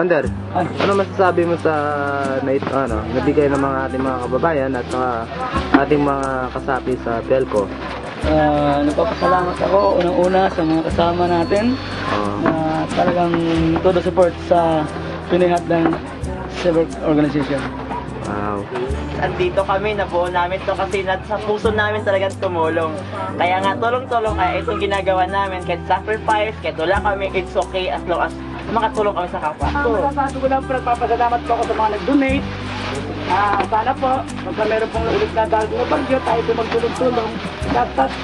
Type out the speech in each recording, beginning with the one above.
Pander, Ay. ano masasabi mo sa na ito, ano, nabigay ng mga ating mga kababayan at mga ating mga kasapi sa Pelco? Ah, nagpapasalamat ako unang-una sa mga kasama natin Uh, na talagang todo support sa pinihat ng Silver Organization. wow. Andito kami, nabuo namin to kasi nat sa puso namin talagang tumulong. Kaya nga, tulong-tulong kaya itong ginagawa namin, kahit sacrifice, kahit wala kami, it's okay as long as makatulong kami sa kapwa. So, masasabi ko lang po, nagpapasalamat po ako sa mga nag-donate. Ah, sana po, pagka meron pong ulit na dahil ng bagyo, tayo po magtulong-tulong.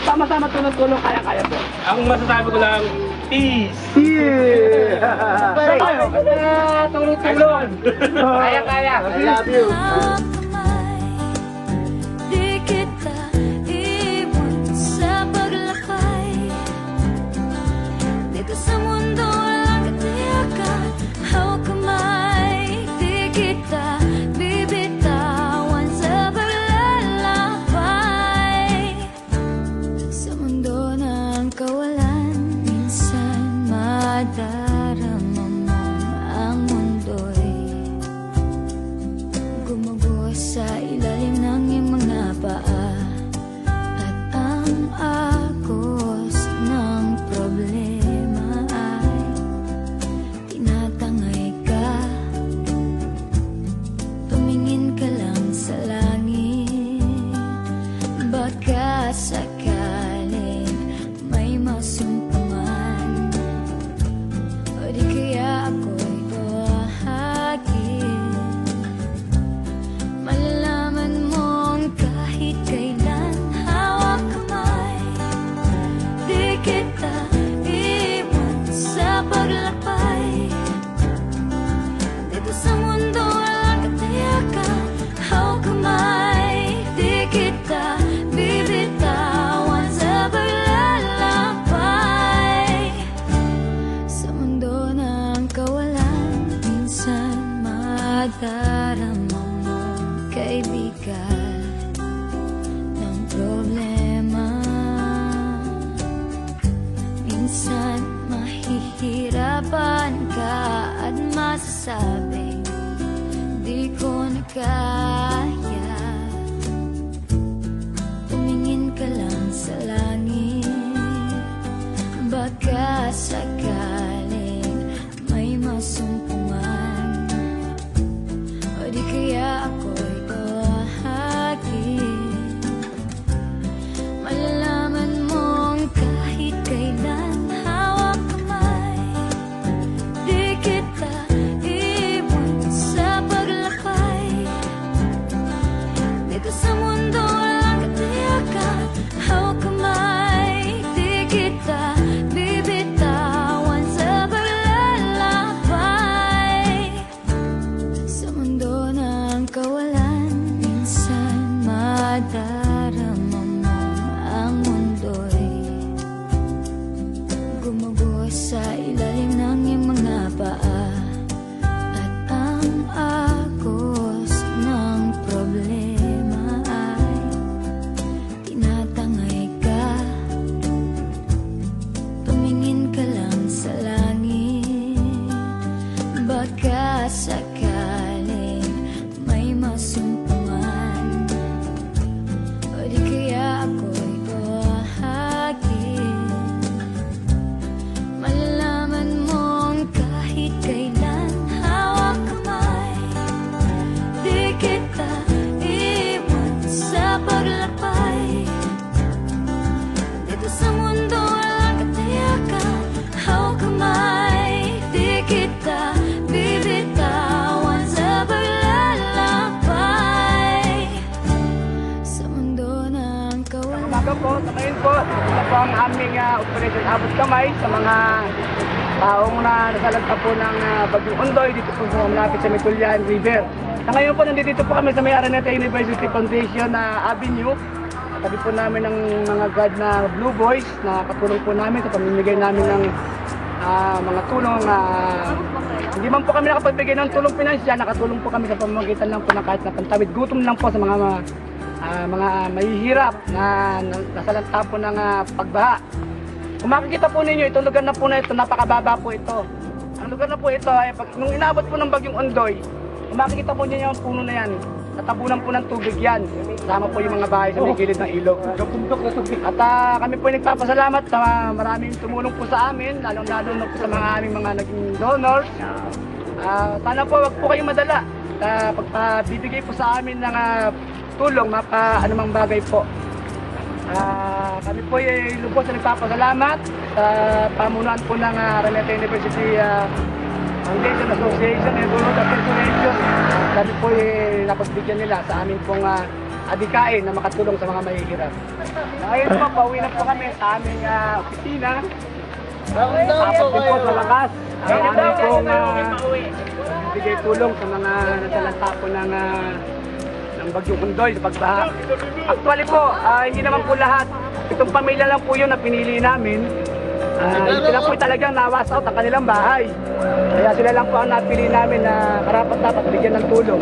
Sama-sama tulong-tulong, kaya-kaya po. Ang masasabi ko lang, peace! Yeah! tayo, kaya tulong-tulong. Kaya-kaya! I love you. Sa ilalim ng iyong mga paa sa kaya. Tumingin ka lang sa langit. Baka sakaling Umaga po, sa po, ito po ang aming ah, Operation Abot Kamay sa mga taong na nasalagta po ng uh, Bagyong Ondoy dito po po malapit sa Metulyan River. Sa ngayon po, nandito po kami sa may Araneta University Foundation na Avenue. Tabi po namin ng mga God na Blue Boys na katulong po namin sa pamimigay namin ng ah, mga tulong na hindi man po kami nakapagbigay ng tulong pinansyal, nakatulong po kami sa pamamagitan lang po ng kahit na pantawid gutom lang po sa mga ah, mga mahihirap na, na nasalanta po ng ah, pagbaha. Kung makikita po ninyo, itong lugar na po na ito, napakababa po ito. Ang lugar na po ito ay pag, nung inabot po ng bagyong Ondoy, kung makikita po niyo yung puno na yan, natabunan po ng tubig yan. Kasama po yung mga bahay sa may gilid ng ilog. At ah, kami po nagpapasalamat sa maraming tumulong po sa amin, lalong-lalo na po sa mga aming mga naging donors. Ah, sana po wag po kayong madala. Uh, pagpabibigay po sa amin ng ah, tulong, mapa anumang bagay po. Ah, kami po ay lubos na nagpapasalamat sa pamunuan po ng uh, Araneta University ah, Foundation Association and Bunod Association. Kami po ay napagbigyan nila sa amin pong uh, adikain na makatulong sa mga mahihirap. Ngayon po, pauwi na po kami sa aming ah, opisina. Tapos din po sa lakas. Ang aming pong uh, bigay tulong sa mga nasalanta po ng ah, ng Bagyong Undoy sa pagbaha. Actually po, ah, hindi naman po lahat. Itong pamilya lang po yun na pinili namin. Ah, sila po talagang nawas out ang kanilang bahay. Kaya sila lang po ang napili namin na karapat dapat bigyan ng tulong.